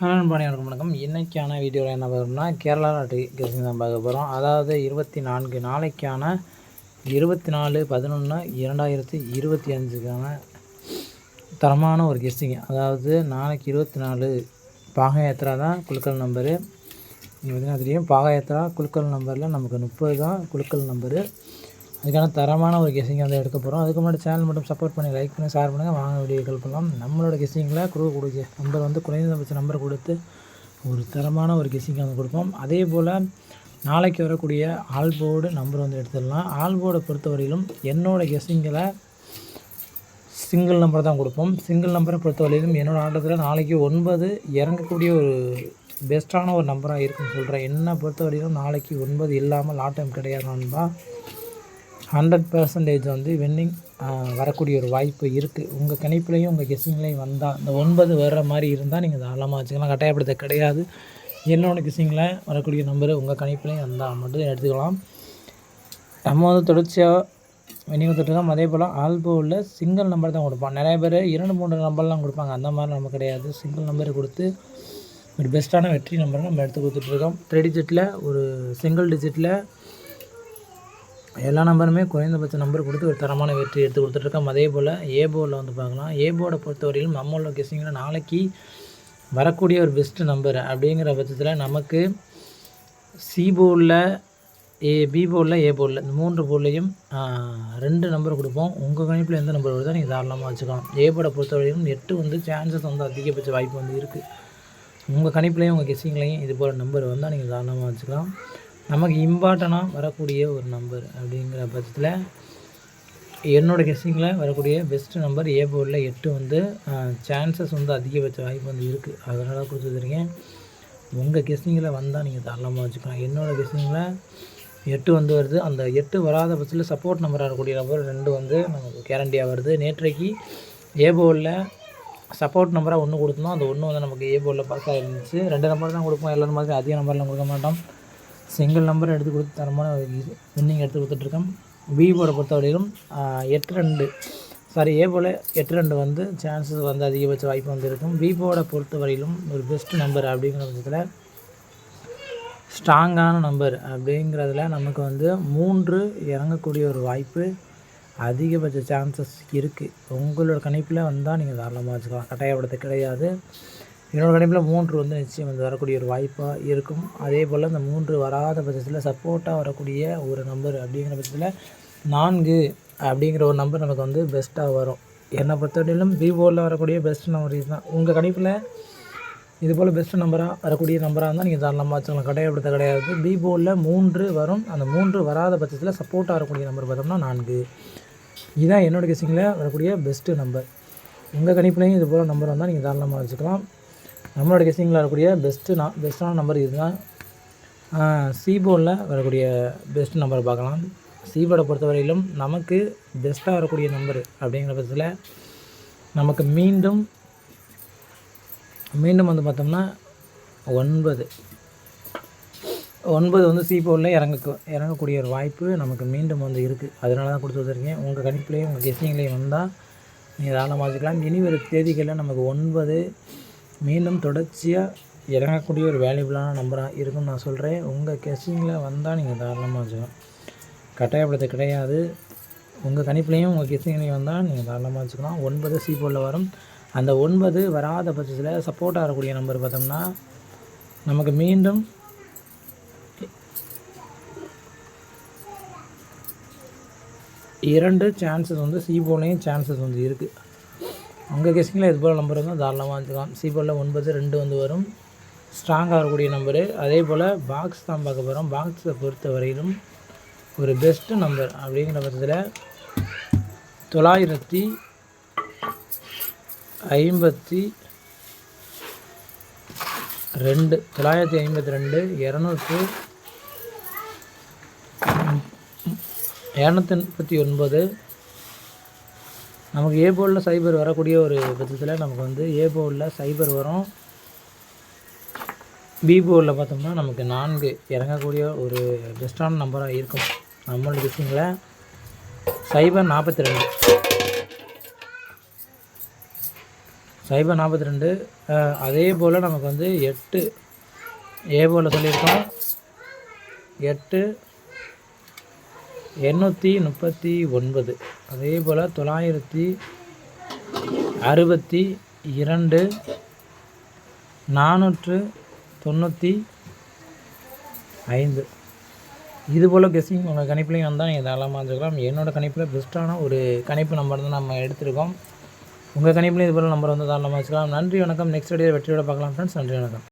நண்பனே வணக்கம் வணக்கம். இன்றைக்கான வீடியோவில் என்ன பார்க்கணும்னா கேரளா நாட்டு கெஸ்டிங் தான் பார்க்க போகிறோம் அதாவது இருபத்தி நான்கு நாளைக்கான இருபத்தி நாலு பதினொன்று இரண்டாயிரத்தி இருபத்தி அஞ்சுக்கான தரமான ஒரு கெஸ்டிங் அதாவது நாளைக்கு இருபத்தி நாலு பாகயாத்திரா தான் குழுக்கள் நம்பரு நீங்கள் பார்த்தீங்கன்னா தெரியும். பாகயாத்திரா குழுக்கள் நம்பரில் நமக்கு முப்பது தான் குழுக்கள் நம்பரு அதுக்கான தரமான ஒரு கெஸ்டிங் வந்து எடுக்க போகிறோம் அதுக்கு முன்னாடி சேனல் மட்டும் சப்போர்ட் பண்ணி லைக் பண்ணி ஷேர் பண்ணுங்கள் வாங்க வீடியோக்கள் பண்ணலாம். நம்மளோட கெஸ்டிங்கில் கொடுக்க கொடுக்க நம்பர் வந்து குறைந்தபட்ச நம்பர் கொடுத்து ஒரு தரமான ஒரு கெஸ்டிங் வந்து கொடுப்போம். அதே போல் நாளைக்கு வரக்கூடிய ஆல் போர்டு நம்பர் வந்து எடுத்துடலாம். ஆல் போர்டை பொறுத்தவரையிலும் என்னோடய கெஸ்டிங்கில் சிங்கிள் நம்பர் தான் கொடுப்போம். சிங்கிள் நம்பரை பொறுத்தவரையிலும் என்னோடய ஆட்டத்தில் நாளைக்கு ஒன்பது இறங்கக்கூடிய ஒரு பெஸ்ட்டான ஒரு நம்பராக இருக்குன்னு சொல்கிறேன் என்னை பொறுத்தவரையிலும் நாளைக்கு ஒன்பது இல்லாமல் ஆட்டம் கிடையாது நண்பா. ஹண்ட்ரட் பர்சன்டேஜ் வந்து வின்னிங் வரக்கூடிய ஒரு வாய்ப்பு இருக்குது உங்கள் கணிப்புலையும் உங்கள் கெஸ்ஸிங்லேயும் வந்தால் இந்த ஒன்பது வர்ற மாதிரி இருந்தால் நீங்கள் தாராளமாக வச்சுக்கலாம். கட்டாயப்படுத்த கிடையாது. என்னோட கெஸ்ஸிங்கில் வரக்கூடிய நம்பரு உங்கள் கணிப்புலையும் வந்தால் மட்டும் எடுத்துக்கலாம். நம்ம வந்து தொடர்ச்சியாக விநியோகம் தொட்டுக்கலாம். அதே போல் ஆல்போவில் சிங்கிள் நம்பர் தான் கொடுப்பான் நிறைய பேர் இரண்டு மூன்று நம்பர்லாம் கொடுப்பாங்க. அந்த மாதிரி நம்ம கிடையாது. சிங்கிள் நம்பர் கொடுத்து ஒரு பெஸ்ட்டான வெற்றி நம்பரை நம்ம எடுத்து கொடுத்துட்ருக்கோம் த்ரீ டிஜிட்டில் ஒரு சிங்கிள் டிஜிட்டில் எல்லா நம்பருமே குறைந்தபட்ச நம்பர் கொடுத்து ஒரு தரமான வெற்றி எடுத்து கொடுத்துட்ருக்கோம். அதே போல் ஏ போர்டில் வந்து பார்க்கலாம். ஏ போர்டை பொறுத்தவரையிலும் நம்மளோட கெஸ்ஸிங்கில் நாளைக்கு வரக்கூடிய ஒரு பெஸ்ட்டு நம்பர் அப்படிங்கிற பட்சத்தில் நமக்கு சி போர்டில் ஏ பி போர்டில் ஏ போர்டில் இந்த மூன்று போர்ட்லேயும் ரெண்டு நம்பர் கொடுப்போம். உங்கள் கணிப்பில் எந்த நம்பர் வருதோ நீங்கள் தாராளமாக வச்சுக்கலாம். ஏ போர்டை பொறுத்தவரையிலும் எட்டு வந்து சான்சஸ் வந்து அதிகபட்ச வாய்ப்பு வந்து இருக்குது உங்கள் கணிப்புலையும் உங்கள் கெஸ்ஸிங்லேயும் இது போல் நம்பர் வந்தால் நீங்கள் தாராளமாக வச்சுக்கலாம். நமக்கு இம்பார்ட்டனாக வரக்கூடிய ஒரு நம்பர் அப்படிங்கிற பட்சத்தில் என்னோடய கெஸ்டிங்கில் வரக்கூடிய பெஸ்ட்டு நம்பர் ஏ போர்டில் எட்டு வந்து சான்சஸ் வந்து அதிகபட்ச வாய்ப்பு வந்து இருக்குது அதனால் கொடுத்துருக்கேன் உங்கள் கெஸ்டிங்கில் வந்தால் நீங்கள் தாராளமாக வச்சுக்கலாம். என்னோடய கெஸ்டிங்கில் எட்டு வந்து வருது. அந்த எட்டு வராத பட்சத்தில் சப்போர்ட் நம்பராக இருக்கக்கூடிய நம்பர் ரெண்டு வந்து நமக்கு கேரண்டியாக வருது. நேற்றைக்கு ஏ போர்டில் சப்போர்ட் நம்பராக ஒன்று கொடுத்தோம் அந்த ஒன்று வந்து நமக்கு ஏ போர்டில் பாஸ் ஆகிருந்துச்சு ரெண்டு நம்பர் தான் கொடுப்போம். எல்லாரும் மாதிரி அதிக நம்பர்லாம் கொடுக்க மாட்டோம். சிங்கிள் நம்பர் எடுத்து கொடுத்து தரமான வின்னிங் எடுத்து கொடுத்துட்ருக்கோம் விவோட பொறுத்தவரையிலும் எட்டு ரெண்டு. சாரி ஏ போல் எட்டு ரெண்டு வந்து சான்சஸ் வந்து அதிகபட்ச வாய்ப்பு வந்து இருக்கும். விவோட பொறுத்தவரையிலும் ஒரு பெஸ்ட் நம்பர் அப்படிங்கிற பட்சத்தில் ஸ்ட்ராங்கான நம்பர் அப்படிங்கிறதுல நமக்கு வந்து மூன்று இறங்கக்கூடிய ஒரு வாய்ப்பு அதிகபட்ச சான்சஸ் இருக்குது உங்களோட கணிப்பில் வந்தால் நீங்கள் தாராளமாக வச்சுக்கலாம். கட்டாயப்படுத்த கிடையாது. என்னோடய கணிப்பில் மூன்று வந்து நிச்சயம் வந்து வரக்கூடிய ஒரு வாய்ப்பாக இருக்கும். அதே போல் இந்த மூன்று வராத பட்சத்தில் சப்போர்ட்டாக வரக்கூடிய ஒரு நம்பர் அப்படிங்கிற பட்சத்தில் நான்கு அப்படிங்கிற ஒரு நம்பர் நமக்கு வந்து பெஸ்ட்டாக வரும். என்னை பொறுத்தவரையிலும் விவோவில் வரக்கூடிய பெஸ்ட் நம்பர் இதுதான் உங்கள் கணிப்பில் இது போல் பெஸ்ட் நம்பராக வரக்கூடிய நம்பராக இருந்தால் நீங்கள் தாராளமாக வச்சுக்கலாம். கடையப்படுத்த கிடையாது. விவோவில் மூன்று வரும். அந்த மூன்று வராத பட்சத்தில் சப்போர்ட்டாக வரக்கூடிய நம்பர் பார்த்தோம்னா நான்கு. இதுதான் என்னோடய கெஸிங்கில் வரக்கூடிய பெஸ்ட்டு நம்பர் உங்கள் கணிப்புலையும் இது போல் நம்பர் வந்தால் நீங்கள் தாராளமாக வச்சுக்கலாம். நம்மளோட கெஸ்டிங்கில் வரக்கூடிய பெஸ்ட்டு நான் பெஸ்ட்டான நம்பர் இதுதான் சீபோர்டில் வரக்கூடிய பெஸ்ட் நம்பரை பார்க்கலாம் சீபோர்டை பொறுத்தவரையிலும் நமக்கு பெஸ்ட்டாக வரக்கூடிய நம்பர் அப்படிங்கிற பட்சத்தில் நமக்கு மீண்டும் மீண்டும் வந்து பார்த்தோம்னா ஒன்பது. ஒன்பது வந்து சீபோர்டில் இறங்க இறங்கக்கூடிய ஒரு வாய்ப்பு நமக்கு மீண்டும் வந்து இருக்குது அதனால தான் கொடுத்து வச்சுருக்கேன். உங்கள் கணிப்புலேயும் உங்கள் கெஸ்டிங்லேயும் வந்தால் நீங்கள் தாராளமாக வச்சுக்கலாம் இனி ஒரு தேதிகளில் நமக்கு ஒன்பது மீண்டும் தொடர்ச்சியாக இறங்கக்கூடிய ஒரு வேல்யூபிளான நம்பராக இருக்குன்னு நான் சொல்கிறேன் உங்கள் கெஸ்ஸிங்கில் வந்தால் நீங்கள் தாராளமாக வச்சுக்கலாம் கட்டாயப்படுத்த கிடையாது. உங்கள் கணிப்புலையும் உங்கள் கெஸ்ஸிங்லேயும் வந்தால் நீங்கள் தாராளமாக வச்சுக்கலாம். ஒன்பது சி போலில் வரும். அந்த ஒன்பது வராத பட்சத்தில் சப்போர்ட் ஆகக்கூடிய நம்பர் பார்த்தோம்னா நமக்கு மீண்டும் இரண்டு சான்சஸ் வந்து சி போலையும் சான்சஸ் வந்து இருக்குது உங்கள் கெஸ்டிங்கில் இது போல் நம்பர் வந்து தாராளமாக வச்சுக்கலாம் சி போலில் ஒன்பது ரெண்டு வந்து வரும். ஸ்ட்ராங்காக வரக்கூடிய நம்பரு அதே போல் பாக்ஸ் தான் பார்க்க போகிறோம் பாக்ஸை பொறுத்த வரையிலும் ஒரு பெஸ்ட்டு நம்பர் அப்படிங்கிற பட்சத்தில் தொள்ளாயிரத்தி ஐம்பத்தி ரெண்டு தொள்ளாயிரத்தி ஐம்பத்தி ரெண்டு இரநூத்தி இரநூத்தி முப்பத்தி ஒன்பது நமக்கு ஏ போர்டில் சைபர் வரக்கூடிய ஒரு பட்சத்தில் நமக்கு வந்து ஏ போர்டில் சைபர் வரும். பி போர்டில் பார்த்தோம்னா நமக்கு நான்கு இறங்கக்கூடிய ஒரு பெஸ்ட்டான நம்பராக இருக்கும். நம்மளோட விஷயங்கள சைபர் நாற்பத்தி ரெண்டு சைபர் நாற்பத்தி ரெண்டு அதே போல் நமக்கு வந்து எட்டு ஏ போல் சொல்லியிருக்கோம். எட்டு எண்ணூற்றி முப்பத்தி ஒன்பது. அதே போல் தொள்ளாயிரத்தி அறுபத்தி இரண்டு நானூற்று தொண்ணூற்றி ஐந்து. இது போல் கெஸ்ஸிங் உங்கள் கணிப்புலையும் வந்தால் நீங்கள் தாராளமாக வச்சுக்கலாம் என்னோடய கணிப்பில் பெஸ்ட்டான ஒரு கணிப்பு நம்பர் தான் நம்ம எடுத்திருக்கோம். உங்கள் கணிப்புலையும் இது போல் நம்பர் வந்து தாராளமாக வச்சுக்கலாம். நன்றி வணக்கம். நெக்ஸ்ட் வீடியோ வெற்றியோட பார்க்கலாம் ஃப்ரெண்ட்ஸ் நன்றி வணக்கம்.